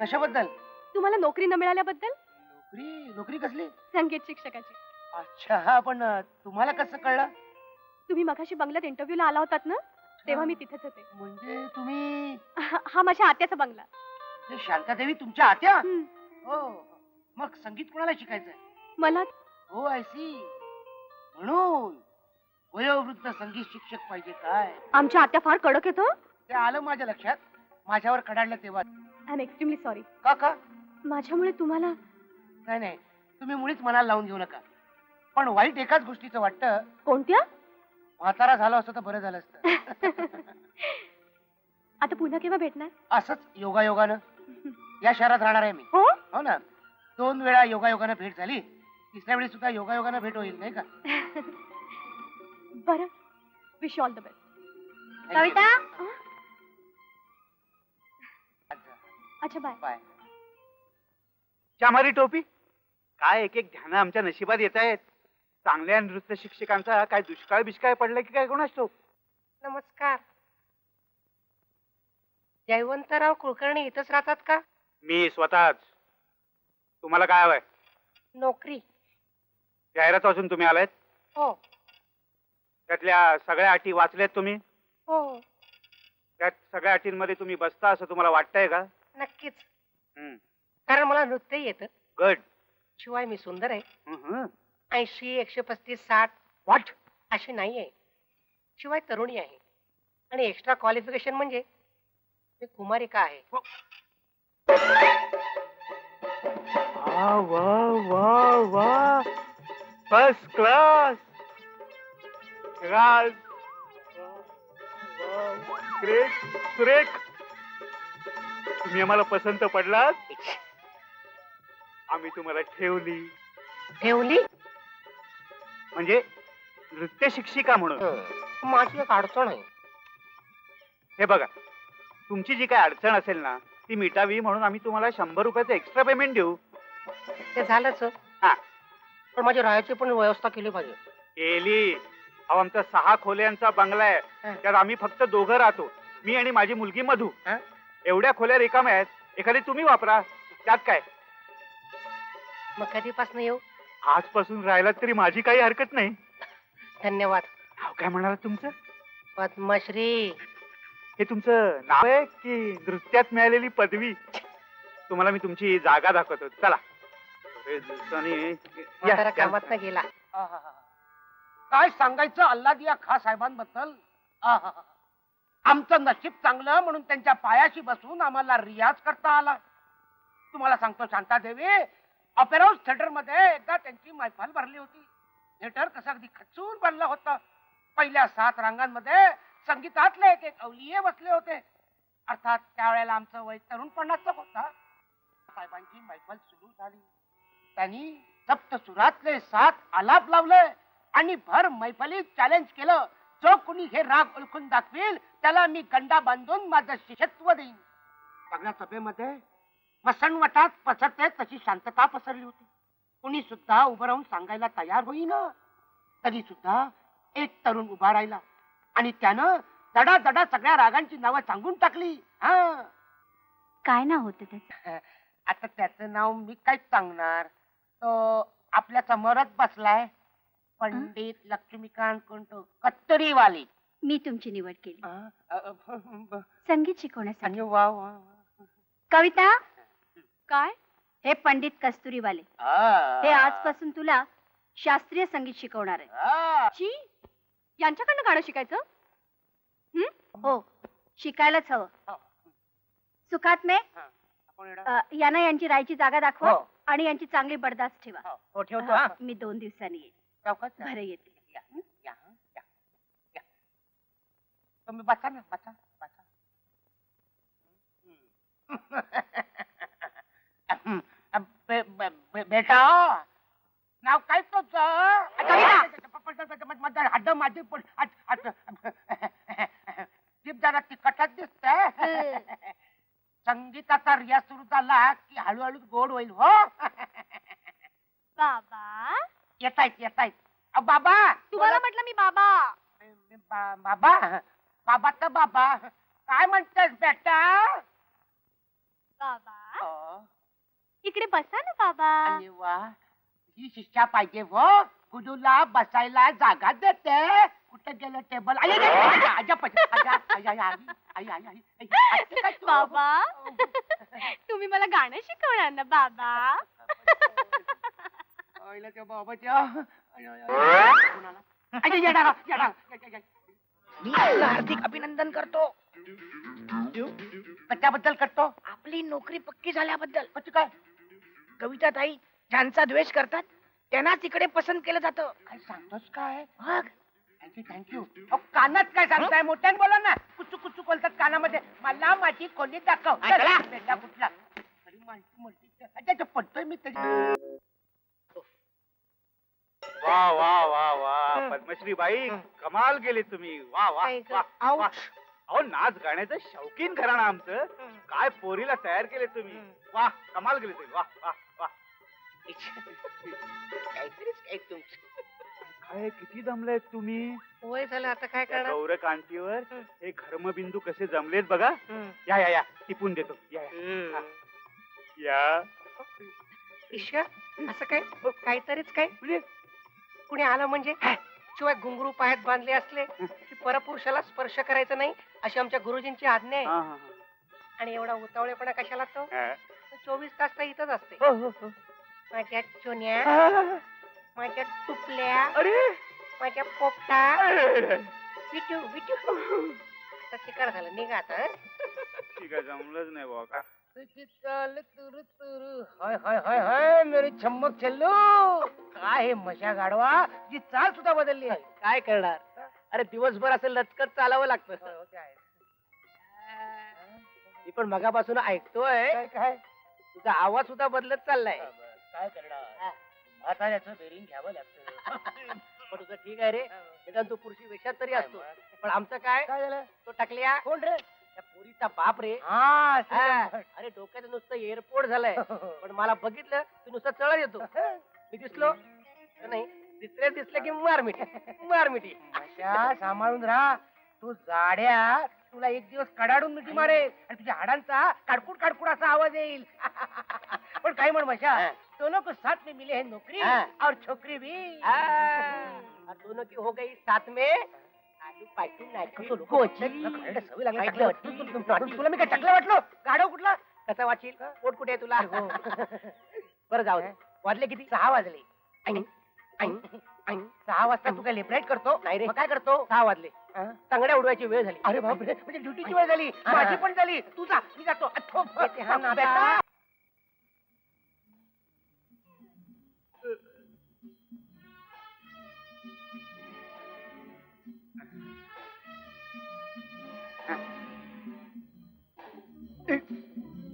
कशाबद्दल? तुम्हाला नोकरी न मिळाल्याबद्दल? नोकरी? नोकरी कसली? संगीत शिक्षकाची. अच्छा हा पण तुम्हाला कसं कळलं? तुम्ही मगाशी बंगल्यात इंटरव्ह्यूला आला होतात ना? तेव्हा मी तिथेच होते. म्हणजे तुम्ही? हा माझ्या आत्याचा बंगला. शांतादेवी तुमच्या आत्या? हं, हो. मग संगीत कोणाला शिकायचंय? मला? हो आय सी म्हणून. वयोवृद्ध संगीत शिक्षक पाहिजे काय? आमच्या आत्या फार कडक येतो ते आलं माझ्या लक्षात. माझ्यावर कडाडलं तेव्हा. आय एम एक्स्ट्रीमली सॉरी का का? माझ्यामुळे तुम्हाला नाही नाही. तुम्ही मुळीच मनाला लावून घेऊ नका. पण वाईट एकाच गोष्टीचं वाटतं. कोणत्या? म्हातारा झाला असतं तर बरं झालं असतं. आता पुन्हा केव्हा भेटणार? असंच योगायोगानं. या शहरात राहणार आहे मी. हो? हो ना. दोन वेळा योगायोगानं भेट झाली. तिसऱ्या वेळी सुद्धा योगायोगानं भेट होईल नाही का? बरं. Wish all the best. Kavita? अच्छा बाय बाय चामारी टोपी? काय एक एक ध्यान आमच्या नशिबात येत आहेत? चांगल्या नृत्य शिक्षकांचा काय दुष्काळ बिष्काळ पडला की काय कोणाच तो नमस्कार. जयवंतराव कुलकर्णी इथंच राहतात का? मी स्वतःच. तुम्हाला काय हवंय? नोकरी. जाहिरात वाचून तुम्ही आलायत? हो. त्यातल्या सगळ्या अटी वाचल्यात तुम्ही? हो. त्यात सगळ्या अटींमध्ये तुम्ही बसता असं तुम्हाला वाटतंय का? नक्कीच कारण मला नृत्य येतं गुड शिवाय मी सुंदर आहे ऐंशी एकशे पस्तीस साठ व्हॉट अशी नाही आहे शिवाय तरुणी आहे आणि एक्स्ट्रा क्वालिफिकेशन म्हणजे मी कुमारिका आहे वा वा वा वा फर्स्ट क्लास राज ग्रेट सुरेख तुम्ही आम्हाला पसंत पडलात? आम्ही तुम्हाला ठेवली. ठेवली? म्हणजे नृत्य शिक्षिका म्हणून. माझी एक अडचण आहे. हे बघा तुमची जी काय अडचण असेल ना ती मिटावी म्हणून आम्ही तुम्हाला शंभर रुपयाचं एक्स्ट्रा पेमेंट देऊ. ते झालंच हा. पण माझी राहायची पण व्यवस्था केली पाहिजे. केली. अहो आमचा सहा खोल्यांचा बंगला आहे. त्यात आम्ही फक्त दोघं राहतो. मी आणि माझी मुलगी मधू? एवढ्या खोल्या रिकाम्या आहेत एखादी तुम्ही वापरा. त्यात काय? मग कधीपासून येऊ? आजपासून राहिलात तरी माझी काही हरकत नाही. धन्यवाद. नाव काय म्हणाला तुमचं? पद्मश्री. हे तुमचं नाव आहे की नृत्यात मिळालेली पदवी? तुम्हाला मी तुमची जागा दाखवतो. चला. बरेच दिवसांनी या, म्हातारा या. कामात गेला. काय सांगायचं अल्लादिया खा साहेबांबद्दल. आमचं नशीब चांगलं म्हणून त्यांच्या पायाशी बसून आम्हाला रियाज करता आला. तुम्हाला सांगतो शांतादेवी ऑपेरा हाऊस थिएटरमध्ये एकदा त्यांची मैफल भरली होती. थिएटर कसं अगदी खचून बनलं होतं. पहिल्या सात रांगांमध्ये संगीतातले एक एक अवलिये बसले होते. अर्थात त्यावेळेला आमचं वय तरुणपणाचं होता. साहेबांची मैफल सुरू झाली. त्यांनी सप्त सुरातले सात आलाप लावले आणि भर मैफलीत चॅलेंज केलं. जो कुणी हे राग ओळखून दाखवेल त्याला मी गंडा बांधून माझं शिष्यत्व देईन. सगळ्या सभेमध्ये मसणवटात पसरते तशी शांतता पसरली होती. कुणी सुद्धा उभं राहून सांगायला तयार होईना. तरी सुद्धा एक तरुण उभा राहिला आणि त्यानं दडा दडा सगळ्या रागांची नावं सांगून टाकली. हा. काय ना होतं त्याचं? आता त्याचं नाव मी काय सांगणार. तो आपल्या समोरच बसलाय. पंडित लक्ष्मीकांत कोणतो कत्तरीवाली मी तुमची निवड केली. संगीत शिकवण्यासाठी. वा. कविता? काय? हे पंडित कस्तुरीवाले. हे आजपासून तुला शास्त्रीय संगीत शिकवणार आहे. यांच्याकडनं गाणं शिकायचं? हो? शिकायलाच हवं. हो. सुखात मे? यांना यांची राहायची जागा दाखवा हो. आणि यांची चांगली बडदास्त ठेवा. हो, ठेवतो. मी दोन दिवसांनी जा. बरं येते या, या, या, या. तुम्ही बसा ना बसा बसा. बेटा नाव काय तुझं? हड्ड माझी पण जीभ जरा तिखटच दिसत संगीताचा रियाज सुरू झाला की हळूहळू गोड होईल हो. बाबा. येतायत येतायत. बाबा. तुम्हाला म्हटलं मी बाबा. बाबा. बाबा तर बाबा काय म्हणतेस बेटा बाबा अ, इकडे बसा ना बाबा अरे वा ही शिष्या पाहिजे हो गुडूला बसायला जागा देते कुठे गेलं टेबल आई, आई, आई, आजा, आजा, आई, आई, आई, आई, आई, आई, आई, काय तू? बाबा तुम्ही मला गाणं शिकवणार ना बाबा आईला त्या बाबाच्या. कोणाला? आई. मी आपलं हार्दिक अभिनंदन करतो. कशाबद्दल करतो आपली नोकरी पक्की झाल्याबद्दल. म्हणजे काय? कविता ताई ज्यांचा द्वेष करतात त्यांनाच इकडे पसंत केलं जातं. काय सांगतोस काय? मग? थँक्यू कानात काय सांगताय? मोठ्याने बोला ना. कुचू कुचू बोलतात कानामध्ये. मला माझी खोली दाखव. कुठला. पडतोय मी त्याची वा वा वा वा. पद्मश्री बाई कमाल केली तुम्ही. वा वा काय ग? वा आऊ. वा. अहो नाच गाण्याचं शौकीन घराणं आमचं. काय पोरीला तयार केले तुम्ही. वा कमाल केली तुम्ही. वा वा वा. काहीतरीच काय तुमचं. काय किती जमलेत तुम्ही? वय झालं आता काय त्या करणार? गौरकांतीवर हे. घर्मबिंदू कसे जमलेत बघा. या या या. टिपून देतो. या या. या. ईश्वर असं काय? काहीतरीच काय? म्हणजे कुणी आलं म्हणजे? शिवाय घुंगरू पायात बांधले असले की परपुरुषाला स्पर्श करायचा नाही अशी आमच्या गुरुजींची आज्ञा आहे. आणि एवढा उतावळेपणा कशाला तो. चोवीस तास तर इथंच असते. हो, हो, हो. माझ्या चुन्या. माझ्या टुपल्या माझ्या पोपटा. विटू विटू आता चिकार झालं. निघा आता? ठीक आहे जमलंच नाही बाबा तुझी चाल तुरु तुरु. हाय हाय हाय हाय मेरी छम्मक छल्लू. काय हे मशा गाडवा जी चाल सुद्धा बदलली आहे. काय करणार? अरे दिवसभर असं लचकत चालावं लागतं. हो, आहे. मी पण मगापासून ऐकतोय. काय काय? तुझा आवाज सुद्धा बदलत चाललाय. काय करणार? म्हाताऱ्याचं बेरिंग घ्यावं लागतं. पण तुझं ठीक आहे रे. निदान तू पुरुषी वेशात तरी असतो. पण आमचं काय? काय झालं? तो टाकल्या. कोण रे? त्या पोरीचा बाप रे. हा अरे डोक्यात नुसतं एअरपोर्ट झालंय. पण मला बघितलं की नुसतं चढ येतो. मी दिसलो. तर नाही तिसऱ्या दिसलं की मारमिटी मारमिटी अशा सांभाळून राहा. तू जाड्या तुला एक दिवस कडाडून मिठी मारेल आणि तुझ्या हाडांचा काडकुड काडकुड असा आवाज येईल. पण काय म्हण मशा हा. दोनों को साथ में मिले हैं नौकरी हा. और छोकरी भी. और दोनों की हो गई साथ में तुला मी काय टाकलं वाटलं? गाडव कुठला? कसा वाचील? पोट कुठे आहे तुला? बरं जाऊ दे. वाजले किती? सहा वाजले. सहा वाजता तू काय करतो? नाही रे. काय करतो? सहा वाजले. तांगड्या उडवायची वेळ झाली. अरे बापरे. म्हणजे ड्युटीची वेळ झाली. माझी पण झाली. तू जा मी जातो.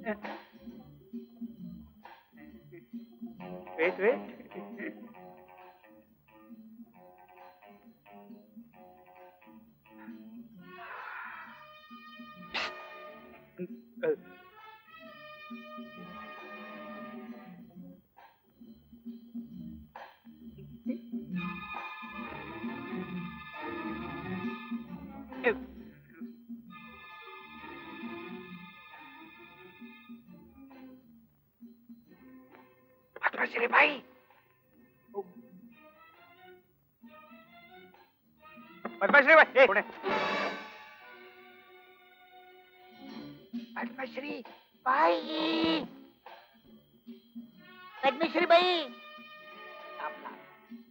अथो, येते हा पद्मश्री पद्मश्री बाई. पद्मश्री बाई. तापला.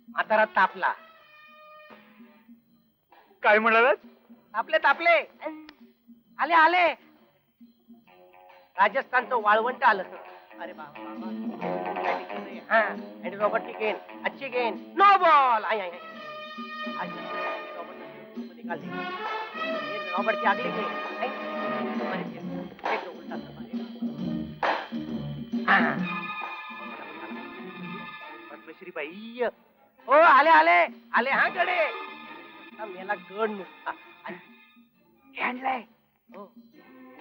म्हातारा तापला. काय म्हणालात तापले तापले. आले आले. राजस्थानचं वाळवंट आलं. तर अरे बाबा बाबा. हा अँडी रॉबर्ट गेन अच्छी गेन नो बॉल आय आय आई. निकाल देंगे रॉबर्ट की अगली एक दो उलटा सा मारे. पद्मश्री बाई हो आले आले आले हा गडे। मेला गड। नुसता आणि हो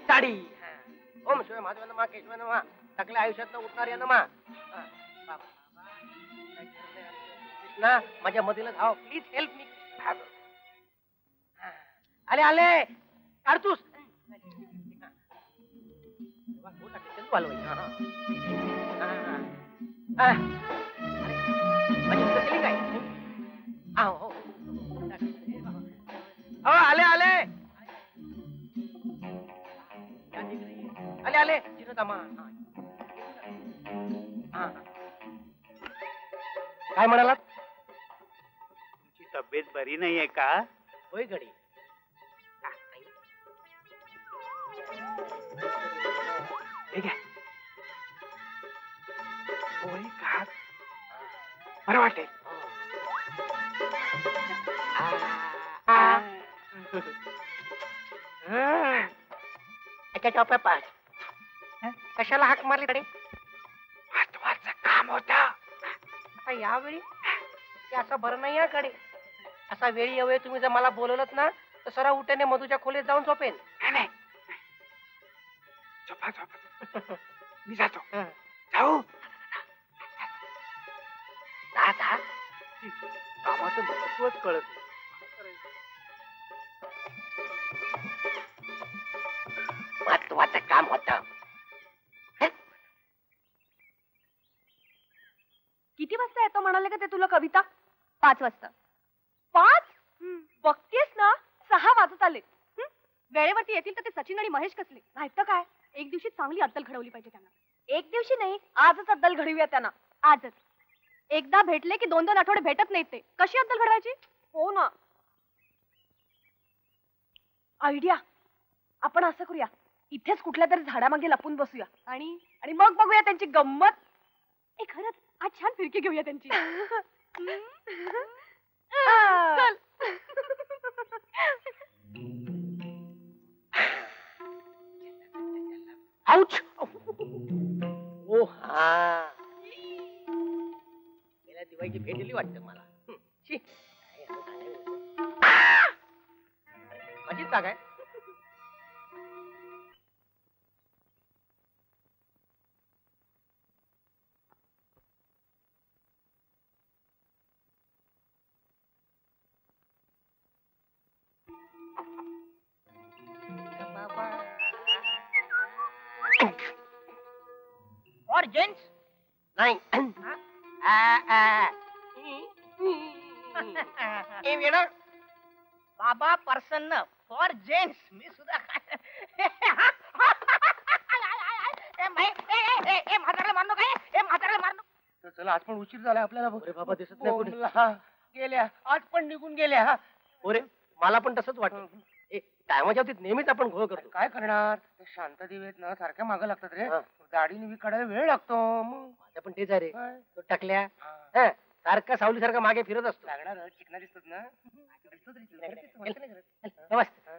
साडी। ओम शिवाय महादेव नमा केशव नमा। टाकल्या आयुष्यात उठणार या नमा। हा. कृष्णा माझ्या मधीला धाव. प्लीज हेल्प मी माझी नजर गेली काय? आ, हो, हो. हो, आले आले. आले आले. काय म्हणालात? तुमची तब्येत बरी नाहीये का? होय गडी. हे घ्या. गोळी खा बरं वाटेल. आ. हं. अच्छा टॉप पाच कशाला हाक मारली कडे महत्वाचं काम होत. आता यावेळी? ते असं बरं नाही या कडे असा वेळी यावेळी तुम्ही जर मला बोलवलं ना तर सरा उठ्याने मधूच्या खोलीत जाऊन झोपेन. मी जातो. जाऊ. जा, जा. कामाचं महत्वच कळत नाही. महत्वाचं काम होत. किती वाजता येतो म्हणाले का ते तुला कविता? पाच वाजता. पाच? बघतेस ना सहा वाजत आले? वेळेवरती येतील तर ते सचिन आणि महेश कसले? नाही तर काय? एक दिवशी चांगली अद्दल घडवली पाहिजे त्यांना. एक दिवशी नाही आजच अद्दल घडवूया त्यांना. आजच. एकदा भेटले की दोन दोन आठवडे भेटत नाहीत ते. कशी अद्दल घडवायची? हो ना. आयडिया. आपण असं करूया. इथेच कुठल्या तरी झाडामागे लपून बसूया. आणि? आणि मग बघूया त्यांची गंमत. ए खरंच आज छान फिरकी घेऊया त्यांची. चल. ओ हा गेल्या दिवाळीची भेट दिली वाटतं मला हं, शी. काय असं सांगायचं? माझीच जागा आहे और जेंट्स नाही. बाबा प्रसन्न फॉर जेंट्स मी सुद्धा काय- ए, मै- ए, ए, ए, ए, म्हाताऱ्याला मारलो काय ए म्हाताऱ्याला मारलो. तर चला आज पण उशीर झाला आपल्याला बाबा दिसत नाही हा. गेल्या. आज पण निघून गेल्या हा. अरे मला पण तसंच वाटतं. ए टायमाच्या बाबतीत नेहमीच आपण घोळ करतो काय करणार ते शांत दिवेत ना सारख्या मागं लागतात रे हा. दाढी निवी काढायला वेळ लागतो मग माझं पण तेच आहे रे काय? तो टाकल्या हा. हं, सारखा सावली सारखा मागे फिरत असतो लागणार चिकना दिसतात ना चिकना नाही करत. हा.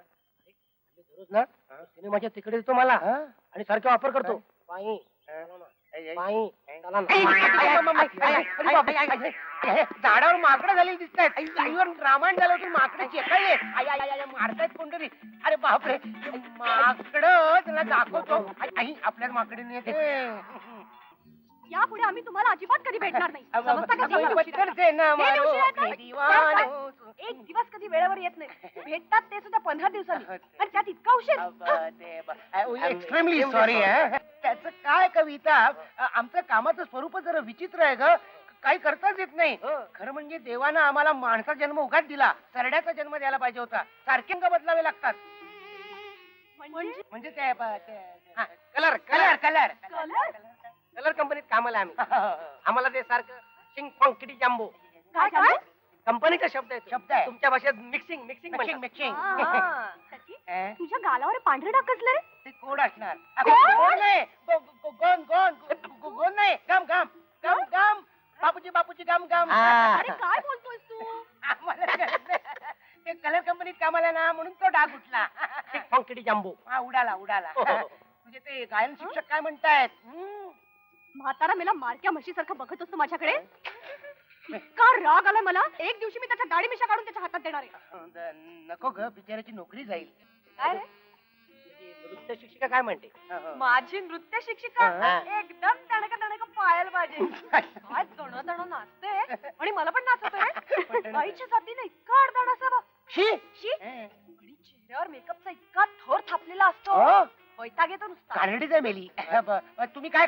दररोज ना सिनेमाच्या तिकडे देतो मला हा? आणि सारखे ऑफर करतो बाई. ऐ, ऐ. बाई झाडावर माकडं झाली दिसत आहेत रामायण झालं होतं माकडं चेकाळले मारतायत कोणतरी. अरे बापरे. माकडं त्याला दाखवतो. आई, आई आपल्याला माकडे येते. यापुढे आम्ही तुम्हाला अजिबात कधी भेटणार नाही. कधी वेळेवर येत नाही. भेटतात ते सुद्धा पंधरा दिवसांनी. आणि त्यात इतका उशीर एक्स्ट्रीमली सॉरी त्याचं काय कविता? आमचं कामाचं स्वरूपच जरा विचित्र आहे ग. काही करताच येत नाही. खरं म्हणजे देवानं आम्हाला माणसा जन्म उगाच दिला. सरड्याचा जन्म द्यायला पाहिजे होता. सारखे अंग बदलावे लागतात. म्हणजे? म्हणजे ते हा, कलर कलर कलर. कलर? कंपनीत कामाला आम्ही. आम्हाला ते सारखं शिंग फॉंग किटी जांबो काय काय? कंपनीचा शब्द आहे तो. शब्द आहे. तुमच्या भाषेत मिक्सिंग मिक्सिंग मिक्सिंग मिक्सिंग हा. तुझ्या गालावर पांढरे डाग कसले ते कोड असणार. अगं, कोड? नाही. गो- गो- गोन गोन गो- गो- गोन नाही. गम गम गम गम. बापूजी बापूजी गम गम. अरे काय बोलतोयस तू? आम्हाला कळत नाही. ते कलर कंपनीत कामाला ना म्हणून तो डाग उठला. किटी जांबो हा उडाला उडाला. हो, हो. तुझे ते गायन शिक्षक काय म्हणतायत? हम्म. म्हातारा मेला मारक्या म्हशीसारखं बघत असतो माझ्याकडे? इतका राग आलाय मला? एक दिवशी मी त्याच्या दाढी मिशा काढून त्याच्या हातात देणार आहे. द- नको ग बिचाराची नोकरी जाईल. काय रे? म्हणजे नृत्य शिक्षिका काय म्हणते? माझी नृत्य शिक्षिका हा. एकदम तणक तणक पायाला पाहिजे काय तण तण नाचते? आणि मला पण नाचवतोय. बाईच्या जातीने इतका अडदड असावा शी? शी? हे. आणि चेहऱ्यावर मेकअपचा इतका थोर थापलेला असतो. हो, वैताग येतो नुसता. कानडीच आहे मेली ब- ब- तुम्ही काय